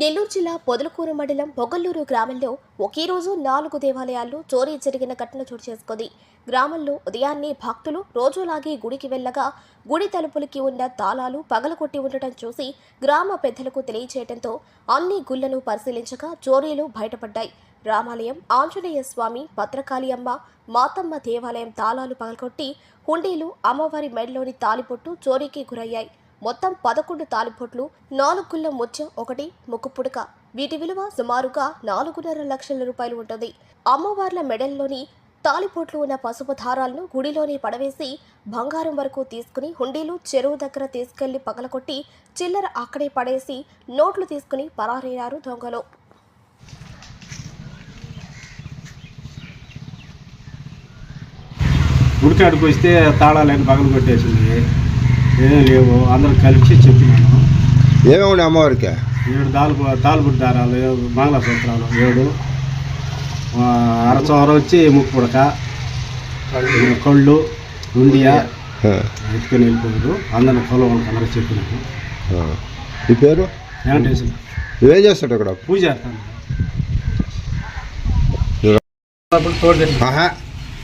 నెల్లూరు జిల్లా పొదలకూరు మండలం పొగల్లూరు గ్రామంలో ఒకే రోజు నాలుగు దేవాలయాల్లో చోరీ జరిగిన ఘటన చోటు చేసుకుంది. గ్రామంలో ఉదయాన్నే భక్తులు రోజులాగే గుడికి వెళ్ళగా గుడి తలుపులకి ఉన్న తాళాలు పగలగొట్టి ఉండటం చూసి గ్రామ పెద్దలకు తెలియచేయడంతో అన్ని గుళ్ళను పరిశీలించగా చోరీలు బయటపడ్డాయి. రామాలయం ఆంజనేయ స్వామి భద్రకాళి అమ్మ మాతమ్మ దేవాలయం తాళాలు పగలగొట్టి హుండీలు అమ్మవారి మెడలోని తాలిపొట్టు చోరీకి గురయ్యాయి. మొత్తం పదకొండు తాలిపొట్లు నాలుగు గుళ్ళ ముత్యం ఒకటి ముక్కు పుడక. వీటి విలువ సుమారుగా నాలుగున్నర లక్షల రూపాయలు ఉంటుంది. అమ్మవార్ల మెడల్లోని తాలిపోట్లు ఉన్న పసుపు దారాలను గుడిలోని పడవేసి బంగారం వరకు తీసుకుని హుండీలు చెరువు దగ్గర తీసుకెళ్ళి పగలకొట్టి చిల్లర అక్కడే పడేసి నోట్లు తీసుకుని పరారయ్యారు దొంగలు. గుడికాడికి వస్తే తాళాలని పగలు కొట్టేసింది ఏం లేవు. అందరూ కలిసి చెప్పినాను. ఏమేమి అమ్మవారికి? ఏడు తాలు తాలుబుడ్డి దారాలు మంగళసూత్రాలు ఏడు. ఆ, అరచోర వచ్చి ముక్కు పుడక కళ్ళు ఉండియా. ఎత్తుకొని వెళ్ళిపోయారు. అందరిని పొలం అందరూ చెప్పినాను. ఆ. నీ పేరు? వెంకటేశ్వర. నువ్వేం చేస్తాడు ఇక్కడ? పూజ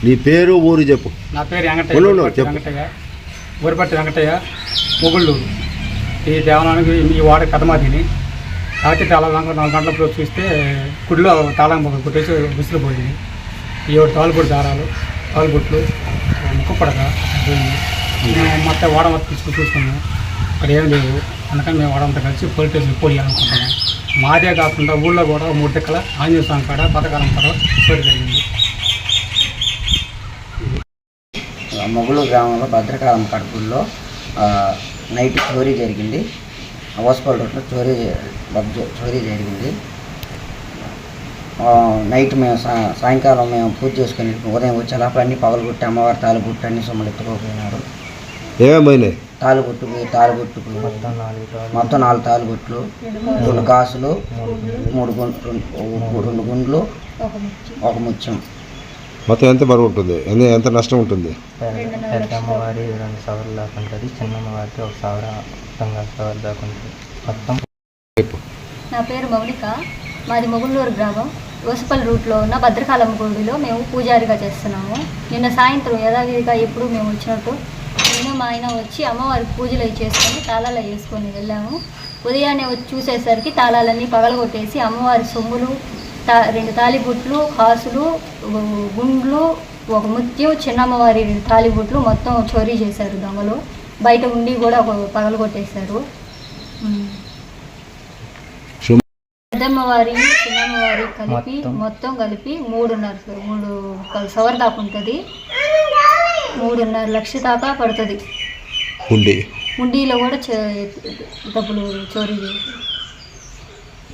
నీ పేరు ఊరు చెప్పు. నా పేరు ఊరిపట్టి చెప్పు. వెంకటయ్య ఊరిపట్టి వెంకటయ్య మొగుళ్ళూరు ఈ దేవాలయానికి ఈ వాడ కథమాదిని రాత్రి తాళం నాలుగు గంటలప్పుడు చూస్తే గుడిలో తాళం కొట్టేసి విసులు పోయింది. ఈ ఏడు తాలుబొట్టు దారాలు తాలుబొట్లు ముక్కపడక మేము మొత్తం వాడ మొత్తం తీసుకుని చూసుకున్నాం. అక్కడ ఏం లేవు. అందుకని మేము వాడంతా కలిసి పోలీస్ స్టేషన్ పోయి అనుకుంటున్నాం మాదే కాకుండా ఊళ్ళో కూడా మూడు దిక్కల ఆంజనేయ స్వామి కాడ పథకాలం కాడ జరిగింది. మొగులు గ్రామంలో భద్రకాలం కడుపుల్లో నైట్ చోరీ జరిగింది. హోస్పల్ రోడ్లో చోరీ చోరీ జరిగింది. నైట్ మేము సా- సాయంకాలం మేము పూజ చేసుకుని ఉదయం వచ్చే లోపల అన్ని పగలగొట్టి అమ్మవారి తాలుబుట్టు అన్ని సొమ్ములు ఎత్తుకోపోయినారు. ఏమేమి పోయినాయి తాలుబుట్టుకు తాలుబుట్టుకు మొత్తం నాలుగు తాలుబుట్లు రెండు గాసులు మూడు గుండ్లు రెండు గుండ్లు ఒక ముత్యం మొత్తం ఎంత బరువు ఉంటుంది? ఎంత ఎంత నష్టం ఉంటుంది? పెద్ద అమ్మవారి రెండు సవర్లు దాకా ఉంటుంది చిన్న అమ్మవారికి ఒక సవర సవర్ దాకా ఉంటుంది. మొత్తం నా పేరు మౌనిక. మాది మొగుళ్ళూరు గ్రామం. వసుపల్లి రూట్లో ఉన్న భద్రకాళమ్మ గుడిలో మేము పూజారిగా చేస్తున్నాము. నిన్న సాయంత్రం యథావిధిగా ఎప్పుడు మేము వచ్చినట్టు నేను మా ఆయన వచ్చి అమ్మవారికి పూజలు చేసుకొని తాళాలు వేసుకొని వెళ్ళాము. ఉదయాన్నే వచ్చి చూసేసరికి తాళాలన్నీ పగలగొట్టేసి అమ్మవారి సొమ్ములు తా రెండు తాలిబుట్లు కాసులు గుండ్లు ఒక ముత్యం చిన్నమ్మవారి రెండు తాలిబుట్లు మొత్తం చోరీ చేశారు దొంగలు. బయట ఉండి కూడా ఒక పగలగొట్టేశారు ఉమ్. పెద్దమ్మవారి చిన్నమ్మవారి కలిపి మొత్తం. కలిపి మూడున్నర మూడు సవర్ దాకా ఉంటుంది. మూడున్నర లక్ష దాకా పడుతుంది. ఉండి. ఉండిలో కూడా చే- డబ్బులు చోరీ చేసి